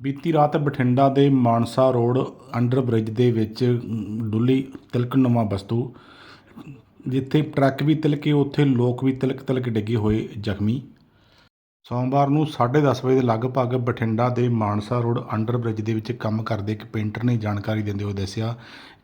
ਬੀਤੀ ਰਾਤ ਬਠਿੰਡਾ ਦੇ ਮਾਨਸਾ ਰੋਡ ਅੰਡਰ ਬ੍ਰਿਜ ਦੇ ਵਿੱਚ ਅਮ, ਡੁੱਲੀ ਤਿਲਕਣੁਮਾ ਵਸਤੂ ਜਿੱਥੇ ਟਰੱਕ ਵੀ ਤਿਲਕੇ ਉੱਥੇ ਲੋਕ ਵੀ ਤਿਲਕ ਤਿਲਕ ਡਿੱਗੇ ਹੋਏ ਜ਼ਖਮੀ। ਸੋਮਵਾਰ ਨੂੰ 10:30 ਵਜੇ ਦੇ ਲਗਭਗ ਬਠਿੰਡਾ ਦੇ ਮਾਨਸਾ ਰੋਡ ਅੰਡਰ ਬ੍ਰਿਜ ਦੇ ਵਿੱਚ ਕੰਮ ਕਰਦੇ ਇੱਕ ਪੇਂਟਰ ਨੇ ਜਾਣਕਾਰੀ ਦਿੰਦੇ ਹੋਏ ਦੱਸਿਆ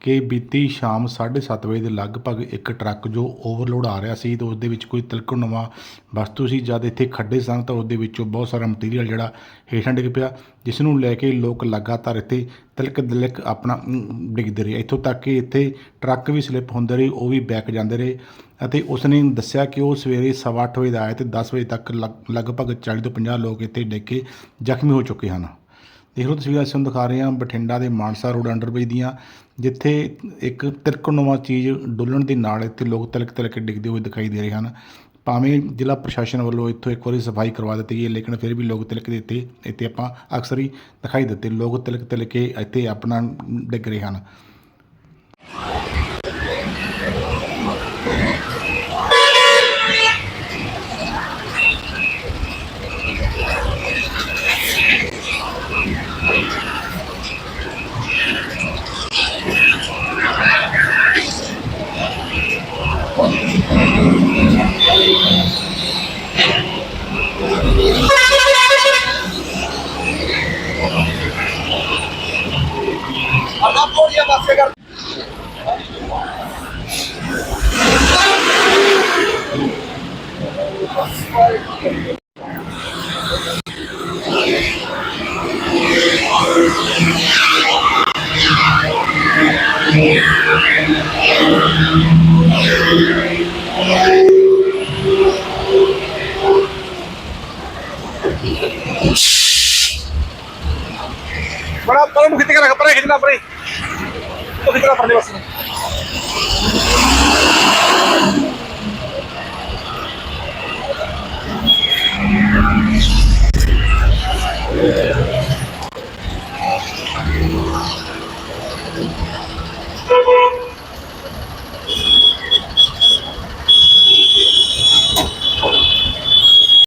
ਕਿ ਬੀਤੀ ਸ਼ਾਮ 7:30 ਵਜੇ ਦੇ ਲਗਭਗ ਇੱਕ ਟਰੱਕ ਜੋ ਓਵਰਲੋਡ ਆ ਰਿਹਾ ਸੀ ਤੇ ਉਸ ਦੇ ਵਿੱਚ ਕੋਈ ਤਿਲਕਣੁਮਾ ਵਸਤੂ ਸੀ, ਜਦ ਇੱਥੇ ਖੱਡੇ ਸਨ ਤਾਂ ਉਸ ਦੇ ਵਿੱਚੋਂ ਬਹੁਤ ਸਾਰਾ ਮਟੀਰੀਅਲ ਜਿਹੜਾ ਹੇਠਾਂ ਡਿੱਗ ਪਿਆ, ਜਿਸ ਨੂੰ ਲੈ ਕੇ ਲੋਕ ਲਗਾਤਾਰ ਇੱਥੇ ਤਿਲਕ ਦਿਲਕ ਆਪਣਾ ਡਿੱਗਦੇ ਰਹੇ। ਇੱਥੋਂ ਤੱਕ ਕਿ ਇੱਥੇ ਟਰੱਕ ਵੀ ਸਲਿੱਪ ਹੁੰਦੇ ਰਹੇ, ਉਹ ਵੀ ਬੈਕ ਜਾਂਦੇ ਰਹੇ ਅਤੇ ਉਸ ਨੇ ਦੱਸਿਆ ਕਿ ਉਹ ਸਵੇਰੇ ਸਵਾ ਅੱਠ ਵਜੇ ਦਾ ਆਇਆ ਤੇ 10 ਵਜੇ ਤੱਕ ਲਗਭਗ 40 ਤੋਂ 50 ਲੋਕ ਇੱਥੇ ਡਿੱਗ ਕੇ ਜ਼ਖਮੀ ਹੋ ਚੁੱਕੇ ਹਨ। ਦੇਖ ਲਓ ਤਸਵੀਰਾਂ ਅਸੀਂ ਤੁਹਾਨੂੰ ਦਿਖਾ ਰਹੇ ਹਾਂ ਬਠਿੰਡਾ ਦੇ ਮਾਨਸਾ ਰੋਡ ਅੰਡਰਬ੍ਰਿਜ ਦੀਆਂ, ਜਿੱਥੇ ਇੱਕ ਤਿਰਕਣਨੁਮਾ ਚੀਜ਼ ਡੁੱਲਣ ਦੇ ਨਾਲ ਇੱਥੇ ਲੋਕ ਤਿਲਕ ਤਿਲਕ ਡਿੱਗਦੇ ਹੋਏ ਦਿਖਾਈ ਦੇ ਰਹੇ ਹਨ। ਭਾਵੇਂ ਜ਼ਿਲ੍ਹਾ ਪ੍ਰਸ਼ਾਸਨ ਵੱਲੋਂ ਇੱਥੋਂ ਇੱਕ ਵਾਰੀ ਸਫ਼ਾਈ ਕਰਵਾ ਦਿੱਤੀ ਗਈ ਹੈ, ਲੇਕਿਨ ਫਿਰ ਵੀ ਲੋਕ ਤਿਲਕ ਦੇ ਇੱਥੇ ਇੱਥੇ ਆਪਾਂ ਅਕਸਰ ਹੀ ਦਿਖਾਈ ਦਿੱਤੇ। ਲੋਕ ਤਿਲਕ ਤਿਲਕੇ ਇੱਥੇ ਆਪਣਾ ਡਿੱਗ ਰਹੇ ਹਨ। Yeah.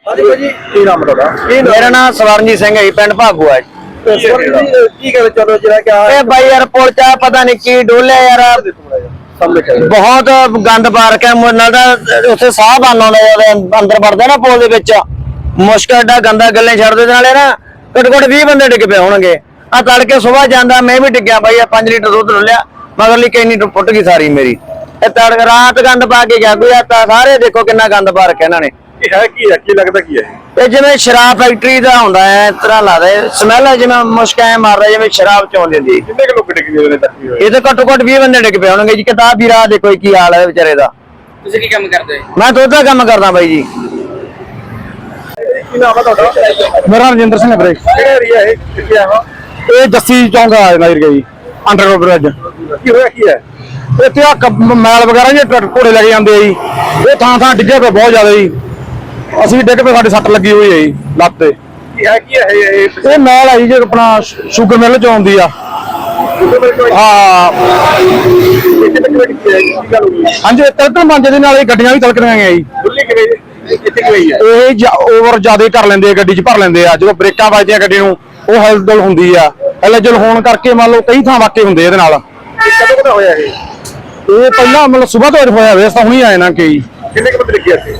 ਹਾਂਜੀ ਭਾਜੀ ਕੀ ਨਾਮ ਹੈ ਤੁਹਾਡਾ? ਕੀ ਮੇਰਾ ਨਾਮ ਸਵਰਨਜੀਤ ਸਿੰਘ ਹੈ ਜੀ, ਪਿੰਡ ਭਾਗੂ ਹੈ ਕੀ ਗੱਲ ਚਲੋ ਜਿਹੜਾ ਕਿ ਇਹ ਬਾਈ ਯਾਰ ਪੁਲ ਚ ਪਤਾ ਨਹੀਂ ਕੀ ਡੋਲਿਆ ਯਾਰ। ਸਾਹਮਣੇ ਚੱਲ ਬਹੁਤ ਗੰਦ ਪਾ ਰੱਖਿਆ ਮੁ- ਨਾਲ ਤਾਂ ਉੱਥੇ ਸਾਹ ਬੰਨ ਆਉਂਦਾ ਜਦੋਂ ਅੰਦਰ ਵੜਦਾ ਨਾ ਪੁਲ ਦੇ ਵਿੱਚ। ਮੁਸ਼ਕ ਐਡਾ ਗੰਦਾ ਗੱਲੇ ਛੱਡਦੇ ਦੇ ਨਾਲੇ ਨਾ ਘੱਟੋ ਘੱਟ 20 ਬੰਦੇ ਡਿੱਗ ਪਏ ਹੋਣਗੇ। ਆ ਤੜਕੇ ਸਵੇਰ ਜਾਂਦਾ ਮੈਂ ਵੀ ਡਿੱਗਿਆ ਬਾਈ 5 ਲੀਟਰ ਦੁੱਧ ਡੋਲਿਆ ਮਗਰਲੀ ਕੈਨੀ ਟੁ- ਫੁੱਟ ਗਈ ਸਾਰੀ ਮੇਰੀ। ਇਹ ਤੜਕ ਰਾਤ ਗੰਦ ਪਾ ਕੇ ਗਿਆ ਕੋਈ ਆ ਤਾਂ ਸਾਰੇ ਦੇਖੋ ਕਿੰਨਾ ਗੰਦ ਪਾ ਰੱਖਿਆ ਇਹਨਾਂ ਨੇ। ਇਹ ਹੈ ਕੀ ਹੈ? ਕੀ ਲੱਗਦਾ ਕੀ ਹੈ? ਇਹ ਜਿਵੇਂ ਸ਼ਰਾਬ ਫੈਕਟਰੀ ਦਾ ਹੁੰਦਾ ਹੈ ਇਸ ਤਰ੍ਹਾਂ ਲੱਗਦਾ ਸਮੈਲ ਜਿਵੇਂ ਮੁਸ਼ਕ ਮਾਰ ਰਿਹਾ ਜਿਵੇਂ ਸ਼ਰਾਬ ਚੋਂ ਦਿੰਦੀ ਹੈ। ਕਿੰਨੇ ਕੁ ਲੋਕ ਡਿੱਗ ਗਏ ਨੇ ਹੋਏ ਇਹ ਤਾਂ ਘੱਟੋ ਘੱਟ 20 ਬੰਦੇ ਡਿੱਗ ਪਏ ਹੋਣਗੇ ਜੀ। ਕਿਤਾਬ ਵੀ ਰਾਹ ਦੇਖੋ ਕੀ ਹਾਲ ਹੈ ਵਿਚਾਰੇ ਦਾ। ਤੁਸੀਂ ਕੀ ਕੰਮ ਕਰਦੇ ਮੈਂ ਦੁੱਧ ਦਾ ਕੰਮ ਕਰਦਾ ਬਾਈ ਜੀ। ਕੀ ਨਾਮ ਹੈ ਤੁਹਾਡਾ? ਮੇਰਾ ਰਜਿੰਦਰ ਸਿੰਘ ਹੈ ਵੀਰੇ। ਕਿਹੜਾ ਏਰੀਆ ਹੈ ਕਿੱਥੇ ਆ? ਇਹ ਜੱਸੀ ਚੌਂਕ ਆ ਜਾਂਦਾ ਵੀਰ ਜੀ ਅੰਡਰ ਬ੍ਰਿਜ ਕੀ ਹੋਇਆ ਕੀ ਹੈ? ਇੱਥੇ ਆ ਮੈਲ ਵਗੈਰਾ ਜੇ ਟਰੱਕ ਘੋੜੇ ਲੈ ਕੇ ਜਾਂਦੇ ਆ ਜੀ। ਇਹ ਥਾਂ ਥਾਂ ਡਿੱਗੇ ਪਏ ਬਹੁਤ ਜ਼ਿਆਦਾ ਜੀ। ਅਸੀਂ ਡਿੱਗ ਪਏ ਸਾਡੇ ਸੱਟ ਲੱਗੀ ਹੋਈ ਹੈ ਜੀ ਲੱਤ ਤੇ। ਕੀ ਹੈ ਕੀ ਹੈ ਇਹ? ਇਹ ਮੈਲ ਆਈ ਜੇ ਆਪਣਾ ਸ਼ੂਗਰ ਮਿਲ ਚ ਆਉਂਦੀ ਆ। ਹਾਂ। ਹਾਂਜੀ ਤਿਲਕਣ ਮੰਜੇ ਦੇ ਨਾਲ ਇਹ ਗੱਡੀਆਂ ਵੀ ਤਿਲਕ ਰਹੀਆਂ ਜੀ। ਇਹ ਓਵਰ ਜ਼ਿਆਦਾ ਕਰ ਲੈਂਦੇ ਆ ਗੱਡੀ 'ਚ ਭਰ ਲੈਂਦੇ ਆ। ਜਦੋਂ ਬ੍ਰੇਕਾਂ ਵੱਜਦੀਆਂ ਗੱਡੀ ਨੂੰ ਉਹ ਹਲਚਲ ਹੁੰਦੀ ਆ। ਹਲਚਲ ਹੋਣ ਕਰਕੇ ਮੰਨ ਲਓ ਕਈ ਥਾਂ ਵਾਕੇ ਹੁੰਦੇ ਇਹਦੇ ਨਾਲ। ਇਹ ਕਦੋਂ ਕਦਾ ਹੋਇਆ ਇਹ? ਇਹ ਪਹਿਲਾਂ ਮਤਲਬ ਸਵੇਰ ਤੋਂ ਹੋਇਆ ਵੇ ਤਾਂ ਹੁਣੀ ਆਏ ਨਾ ਕਈ। ਕਿੰਨੇ ਕੁ ਬੰਦੇ ਡਿੱਗੇ ਇੱਥੇ?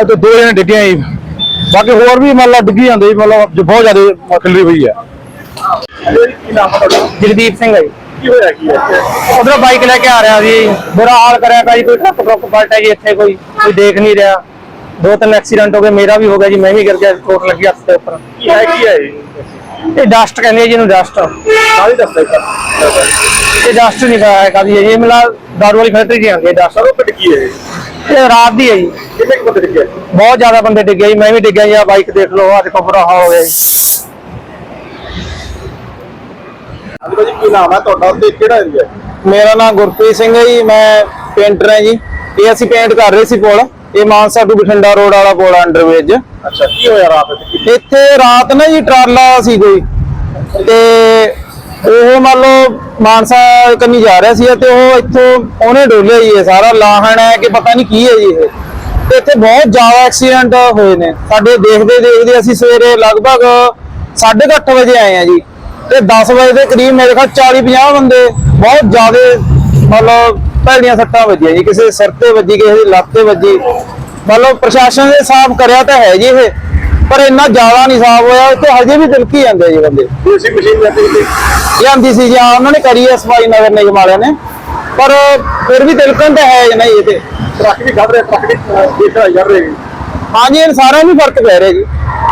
ਇਹ ਤੇ ਦੋ ਜਣੇ ਡਿੱਗੇ ਆ ਜੀ। ਬਾਕੀ ਹੋਰ ਵੀ ਮੰਨ ਲਾ ਡਿੱਗੀ ਜਾਂਦੇ ਮਤਲਬ ਜੋ ਬਹੁਤ ਜ਼ਿਆਦਾ ਖਿਲਰੀ ਹੋਈ ਆ। ਕੀ ਨਾਮ ਹੈ ਤੁਹਾਡਾ? ਜਗਦੀਪ ਸਿੰਘ ਹੈ ਜੀ। ਕੀ ਹੋਇਆ ਕੀ ਹੈ ਉਧਰੋਂ ਬਾਈਕ ਲੈ ਕੇ ਆ ਰਿਹਾ ਸੀ। ਬੁਰਾ ਹਾਲ ਕਰਿਆ ਕਾ ਜੀ ਕੋਈ ਟਰੱਕ ਟਰੱਕ ਪਲਟਿਆ ਜੀ ਇੱਥੇ ਕੋਈ ਕੋਈ ਦੇਖ ਨਹੀਂ ਰਿਹਾ। ਦੋ ਤਿੰਨ ਐਕਸੀਡੈਂਟ ਹੋ ਗਏ ਮੇਰਾ ਵੀ ਹੋ ਗਿਆ ਜੀ ਮੈਂ ਵੀ ਗਿਰ ਗਿਆ ਚੋਟ ਲੱਗੀ ਹੱਥ ਦੇ ਉੱਪਰ। ਕੀ ਹੈ ਕੀ ਹੈ ਇਹ? ਡਸਟ ਕਹਿੰਦੇ ਆ ਜੀ ਇਹਨੂੰ ਡਸਟ ਸਾਰੀ ਦੱਸਦਾ ਇਹ ਡਸਟ ਨਹੀਂ ਹੈ ਕਾਦੀ ਇਹ ਮਿਲਾ ਦਾਰੂ ਵਾਲੀ ਫੈਕਟਰੀ ਦੀ ਆਉਂਦੀ ਹੈ ਡਸਟ ਸਰੋਂ ਪਿੱਟ ਕੀ ਹੈ ਇਹ? ਰਾਤ ਦੀ ਹੈ ਜੀ। ਕਿੰਨੇ ਕੁ ਬੰਦੇ ਡਿੱਗੇ? ਬਹੁਤ ਜ਼ਿਆਦਾ ਬੰਦੇ ਡਿੱਗੇ ਜੀ ਮੈਂ ਵੀ ਡਿੱਗਿਆ ਜੀ ਆ ਬਾਈਕ ਦੇਖ ਲਓ ਆ ਦੇਖੋ ਬੁਰਾ ਹਾਲ ਹੋ ਗਿਆ ਜੀ। ਹਾਂਜੀ ਭਾਜੀ ਕੀ ਨਾਮ ਹੈ ਤੁਹਾਡਾ ਤੇ ਕਿਹੜਾ ਏਰੀਆ ਹੈ? ਮੇਰਾ ਨਾਮ ਗੁਰਪ੍ਰੀਤ ਸਿੰਘ ਹੈ ਜੀ ਮੈਂ ਪੇਂਟਰ ਹਾਂ ਜੀ। ਇਹ ਅਸੀਂ ਪੇਂਟ ਕਰ ਰਹੇ ਸੀ ਪੁਲ ਇਹ ਮਾਨਸਾ ਟੂ ਬਠਿੰਡਾ ਰੋਡ ਵਾਲਾ ਪੁਲ ਅੰਡਰਬ੍ਰਿਜ ਅੱਛਾ ਕੀ ਹੋਇਆ ਰਾਤ ਇੱਥੇ ਇੱਥੇ ਰਾਤ ਨਾ ਜੀ ਟਰਾਲਾ ਸੀ ਕੋਈ। ਤੇ ਉਹ ਮੰਨ ਲਓ ਮਾਨਸਾ ਕੰਨੀ ਜਾ ਰਿਹਾ ਸੀ ਤੇ ਉਹ ਇੱਥੋਂ ਉਹਨੇ ਡੋਲਿਆ ਜੀ ਇਹ ਸਾਰਾ ਲਾਹਣ ਹੈ ਕਿ ਪਤਾ ਨਹੀਂ ਕੀ ਹੈ ਜੀ ਇਹ। ਤੇ ਇੱਥੇ ਬਹੁਤ ਜ਼ਿਆਦਾ ਐਕਸੀਡੈਂਟ ਹੋਏ ਨੇ। ਸਾਡੇ ਦੇਖਦੇ ਦੇਖਦੇ ਅਸੀਂ ਸਵੇਰੇ ਲਗਭਗ 8:30 ਵਜੇ ਆਏ ਆ ਜੀ। ਤੇ 10 ਵਜੇ ਦੇ ਕਰੀਬ ਮੇਰੇ ਖਿਆਲ 40 50 ਬੰਦੇ ਬਹੁਤ ਜ਼ਿਆਦਾ ਮਤਲਬ ਭੈੜੀਆਂ ਸੱਟਾਂ ਵੱਜੀਆਂ ਜੀ ਕਿਸੇ ਸਿਰ ਤੇ ਵੱਜੀ ਕਿਸੇ ਦੀ ਲੱਤ ਤੇ ਵੱਜੀ। ਮਤਲਬ ਪ੍ਰਸ਼ਾਸਨ ਨੇ ਸਾਫ਼ ਕਰਿਆ ਤਾਂ ਹੈ ਜੀ ਇਹ ਪਰ ਇੰਨਾ ਜ਼ਿਆਦਾ ਨਹੀਂ ਸਾਫ਼ ਹੋਇਆ ਇੱਥੇ ਹਜੇ ਵੀ ਤਿਲਕੀ ਜਾਂਦੇ ਜੀ ਬੰਦੇ। ਏਸੀ ਮਸ਼ੀਨ ਜਾਂਦੀ ਸੀ? ਜੀ ਹਾਂ ਉਹਨਾਂ ਨੇ ਕਰੀ ਹੈ ਸਫ਼ਾਈ ਨਗਰ ਨਿਗਮ ਵਾਲਿਆਂ ਨੇ। ਪਰ ਫਿਰ ਵੀ ਤਿਲਕਣ ਤਾਂ ਹੈ ਜੀ ਨਹੀਂ ਇਹ ਤੇ। ਟਰੱਕ ਵੀ ਖੜ ਰਹੇ ਟਰੱਕ ਵੀ ਦੇਖਾ ਜਾ। ਰਹੇ ਹਾਂਜੀ ਇਹ ਸਾਰਿਆਂ ਨੂੰ ਫ਼ਰਕ ਪੈ ਰਿਹਾ ਜੀ।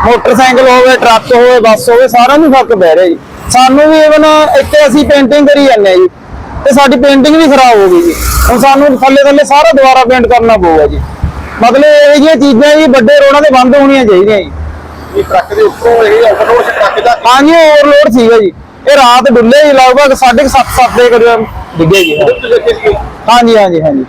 ਮੋਟਰਸਾਈਕਲ ਹੋਵੇ ਟਰੱਕ ਹੋਵੇ ਬੱਸ ਹੋਵੇ ਸਾਰਿਆਂ ਨੂੰ ਫ਼ਰਕ ਪੈ ਰਿਹਾ ਜੀ। ਸਾਨੂੰ ਵੀ ਇਵਨ ਇੱਥੇ ਅਸੀਂ ਪੇਂਟਿੰਗ ਕਰੀ ਜਾਂਦੇ ਹਾਂ ਜੀ। ਤੇ ਸਾਡੀ ਪੇਂਟਿੰਗ ਵੀ ਖਰਾਬ ਹੋ ਗਈ ਜੀ। ਹੁਣ ਸਾਨੂੰ ਥੱਲੇ ਥੱਲੇ ਸਾਰਾ ਦੁਬਾਰਾ ਪੇਂਟ ਕਰਨਾ ਪਊਗਾ ਜੀ। ਮਤਲਬ ਇਹ ਜਿਹੀਆਂ ਚੀਜ਼ਾਂ ਜੀ ਵੱਡੇ ਰੋਡਾਂ ਤੇ ਬੰਦ ਹੋਣੀਆਂ ਚਾਹੀਦੀਆਂ ਜੀ। ਇਹ ਟਰੱਕ ਦੇ ਉੱਪਰੋਂ ਇਹ ਓਵਰਲੋਡ ਟਰੱਕ ਦਾ ਹਾਂਜੀ ਓਵਰਲੋਡ ਸੀਗਾ ਜੀ। ਇਹ ਰਾਤ ਡੁੱਲੇ ਜੀ ਲਗਭਗ 7:30 7 ਦੇ ਕਰੀਬ ਡਿੱਗੇ ਜੀ। ਹਾਂਜੀ ਹਾਂਜੀ ਹਾਂਜੀ।